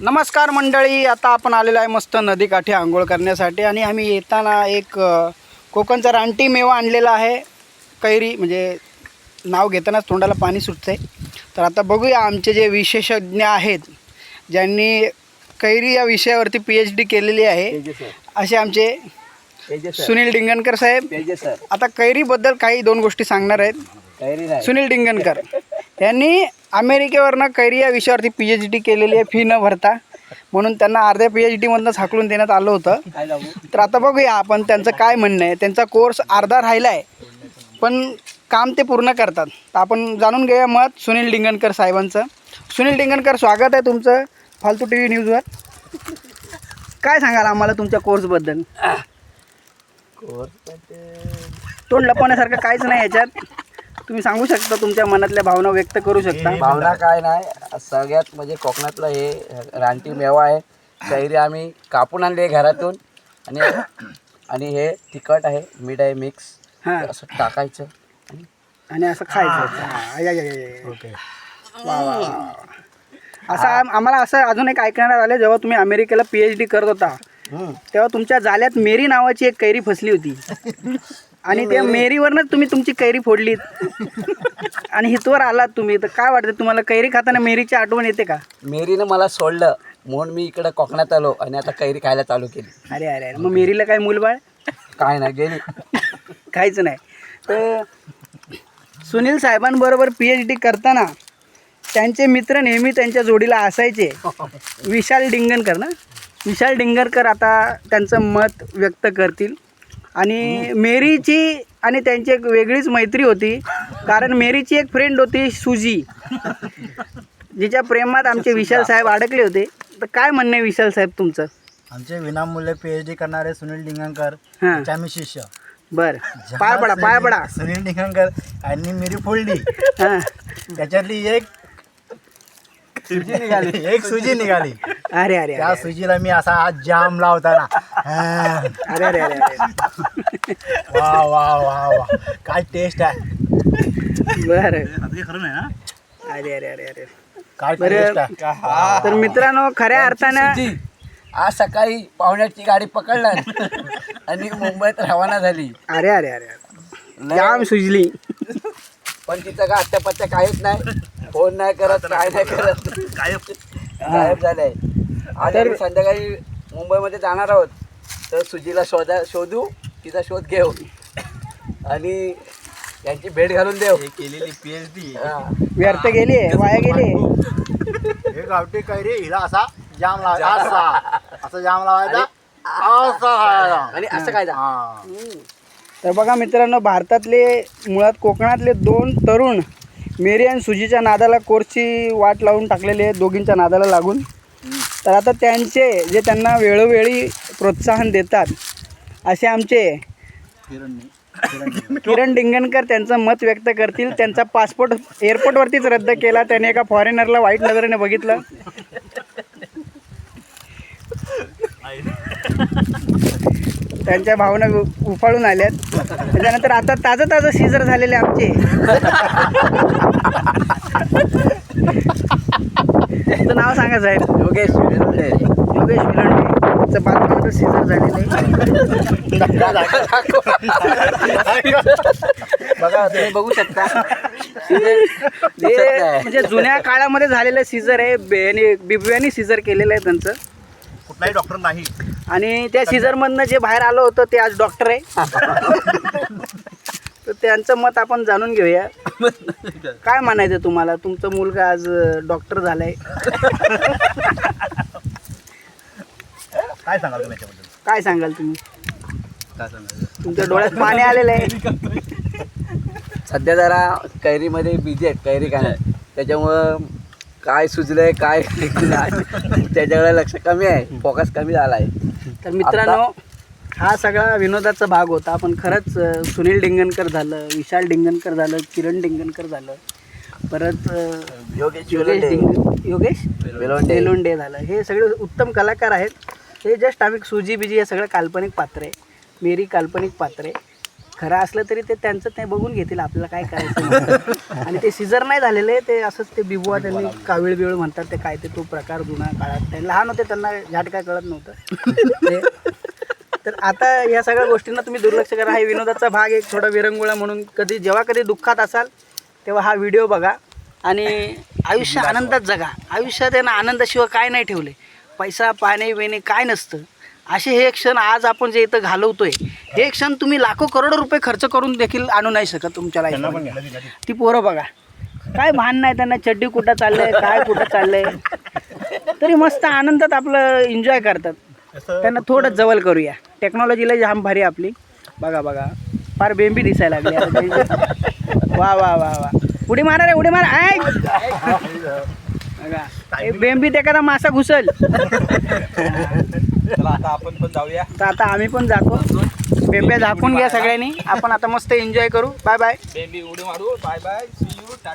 नमस्कार मंडळी आता आपण आलेलो आहे मस्त नदीकाठी आंघोळ करण्यासाठी आणि आम्ही येताना एक कोकणचा रानटी मेवा आणलेला आहे. कैरी म्हणजे नाव घेतानाच तोंडाला पाणी सुटतं आहे तर आता बघूया आमचे जे विशेषज्ञ आहेत ज्यांनी कैरी या विषयावरती पी एच डी केलेली आहे. असे आमचे सुनील डिंगणकर साहेब. आता कैरीबद्दल काही दोन गोष्टी सांगणार आहेत. सुनील डिंगणकर. यांनी अमेरिकेवरनं कैरी या विषयावरती पी एच डी केलेली आहे फी न भरता. म्हणून त्यांना अर्ध्या पी एच डीमधनंच हाकलून देण्यात आलं होतं. तर आता बघूया आपण त्यांचं काय म्हणणं आहे. त्यांचा कोर्स अर्धा राहिला आहे पण काम ते पूर्ण करतात. तर आपण जाणून घेऊया मत सुनील डिंगणकर साहेबांचं. सुनील डिंगणकर स्वागत आहे तुमचं फालतू टी व्ही न्यूजवर काय सांगाल आम्हाला तुमच्या कोर्सबद्दल तोंड लपवण्यासारखं काहीच नाही याच्यात. तुम्ही सांगू शकता तुमच्या मनातल्या भावना व्यक्त करू शकता. भावना काय नाही सगळ्यात म्हणजे कोकणातलं हे रानटी मेवा आहे. कैरी आम्ही कापून आणली घरातून. आणि आणि हे तिखट आहे मीठ आहे मिक्स. हां. असं टाकायचं. आणि असं खायचं. वा. असं आम- आम्हाला असं अजून एक ऐकण्यात आलं जेव्हा तुम्ही अमेरिकेला पी एच डी करत होता तेव्हा तुमच्या जाल्यात मेरी नावाची एक कैरी फसली होती. आणि त्या मेरीवरनंच तुम्ही तुमची कैरी फोडलीत. आणि हितवर आलात तुम्ही तर काय वाटतं तुम्हाला? कैरी खाताना मेरीची आठवण येते का? मेरीनं मला सोडलं. म्हणून मी इकडं कोकणात आलो आणि आता कैरी खायला चालू केली. अरे अरे अरे. मग मेरीला काय मूलबाळ काय नाही गेली. काहीच नाही. तर सुनील साहेबांबरोबर पी एच डी करताना त्यांचे मित्र नेहमी त्यांच्या जोडीला असायचे. विशाल डिंगणकर ना? विशाल डिंगणकर आता त्यांचं मत व्यक्त करतील. आणि मेरीची आणि त्यांची एक वेगळीच मैत्री होती. कारण मेरीची एक फ्रेंड होती सुजी. जिच्या प्रेमात आमचे विशाल साहेब अडकले होते. तर काय म्हणणं आहे विशाल साहेब तुमचं? आमचे विनामूल्य पी एच डी करणारे सुनील डिंगणकर हां. आम्ही शिष्य. बरं. पाय पडा पाय पडा. सुनील डिंगणकर यांनी मिरी फोडली हां. त्याच्यातली एक सुजी निघाली. एक सुजी निघाली. अरे अरे त्या अरे. सुजीला मी असा आज जाम लावताना. हा. अरे अरे अरे वा वा वा वा. काय टेस्ट आहे. बरं. अरे अरे अरे अरे. काय बरं. टेस्ट आहे. तर मित्रांनो खऱ्या अर्थानं आज सकाळी पाहुण्याची गाडी पकडला आणि मुंबईत रवाना झाली. अरे अरे अरे अरे. जाम सुजली. पण तिचं का अत्यापत्या काहीच नाही. फोन नाही करत काय नाही करत. गायब झालंय. तर- संध्याकाळी मुंबईमध्ये जाणार आहोत. तर सुजीला शोधा शोधू तिचा शोध घेऊ. आणि त्यांची भेट घालून देऊ. केलेली पी एच डी हा. व्यर्थ गेली वाया गेली. हे गावठी कैरी हिला असा जाम लावायचा. असा. असं जाम लावायचा. असा. आणि असं काय? हा. तर बघा मित्रांनो भारतातले मुळात कोकणातले दोन तरुण मेरी आणि सुजीच्या नादाला कोर्सची वाट लावून टाकलेले आहेत दोघींच्या नादाला लागून. तर आता त्यांचे जे त्यांना वेळोवेळी प्रोत्साहन देतात असे आमचे किरण डिंगणकर त्यांचं मत व्यक्त करतील. त्यांचा पासपोर्ट एअरपोर्टवरतीच रद्द केला. त्याने एका फॉरेनरला वाईट नजरेने बघितलं. त्यांच्या भावना उफाळून आल्यात. त्याच्यानंतर आता ताजं ताजं सीझर झालेले आमचे. नाव सांगा साहेब योगेश विरोधे. योगेश विलंडे. सीझर झालेलं आहे बघा तुम्ही बघू शकता. म्हणजे जुन्या काळामध्ये झालेलं सीझर आहे. बेने बिबव्यानी सीझर केलेलं आहे त्यांचं. कुठलाही डॉक्टर नाही. आणि त्या सीझरमधनं जे बाहेर आलं होतं ते आज डॉक्टर आहे. तर त्यांचं मत आपण जाणून घेऊया. काय म्हणायचं तुम्हाला? तुमचा मुलगा आज डॉक्टर झालाय. काय सांगाल तुम्ही याच्याबद्दल? काय सांगाल तुम्ही? तुमच्या डोळ्यात पाणी आलेलं आहे. सध्या जरा कैरीमध्ये बिझी आहेत कैरी काय त्याच्यामुळं काय सुचलंय काय त्याच्याकडे लक्ष कमी आहे फोकस कमी झाला आहे तर मित्रांनो हा सगळा विनोदाचा भाग होता. पण खरंच सुनील डिंगणकर झालं विशाल डिंगणकर झालं किरण डिंगणकर झालं परत योगेश योगेश डिंग योगेश झालं. हे सगळे उत्तम कलाकार आहेत. हे जस्ट आम्ही सुजी बिजी हे सगळं काल्पनिक पात्र आहे. मेरी काल्पनिक पात्र आहे. खरं असलं तरी ते त्यांचं ते बघून घेतील आपल्याला काय करायचं आणि ते सिजर नाही झालेले ते असंच ते बिबुआ त्यांनी कावीळ बिवळ म्हणतात ते काय ते तो प्रकार जुना काळात. ते लहान होते त्यांना झाट काय कळत नव्हतं. तर आता या सगळ्या गोष्टींना तुम्ही दुर्लक्ष करा. हा विनोदाचा भाग एक थोडा विरंगुळा म्हणून कधी जेव्हा कधी दुःखात असाल तेव्हा हा व्हिडिओ बघा आणि आयुष्य आनंदात जगा. आयुष्यात आहे ना आनंदाशिवाय काय नाही ठेवले. पैसा पाणी बिणे काय नसतं. असे हे क्षण आज आपण जे इथं घालवतोय हे क्षण तुम्ही लाखो करोडो रुपये खर्च करून देखील आणू नाही शकत तुमच्या लाईफमध्ये ती पोरं बघा. काय भान नाही त्यांना चड्डी कुठं चाललंय काय कुठं चाललंय. तरी मस्त आनंदात आपलं एन्जॉय करतात. त्यांना थोडं जवळ करूया. टेक्नॉलॉजीला जाम भारी आपली. बघा बघा. फार बेंबी दिसायला लागली ते. वा वा वा वा. उडी मारा रे उडी मारा. बघा. हे बेंबीत एखादा मासा घुसल. आता आपण पण जाऊया. तर आता आम्ही पण जातो. बेंब्या झाकून घ्या सगळ्यांनी. आपण आता मस्त एन्जॉय करू. बाय बाय बेबी उडी मारू. Bye bye C you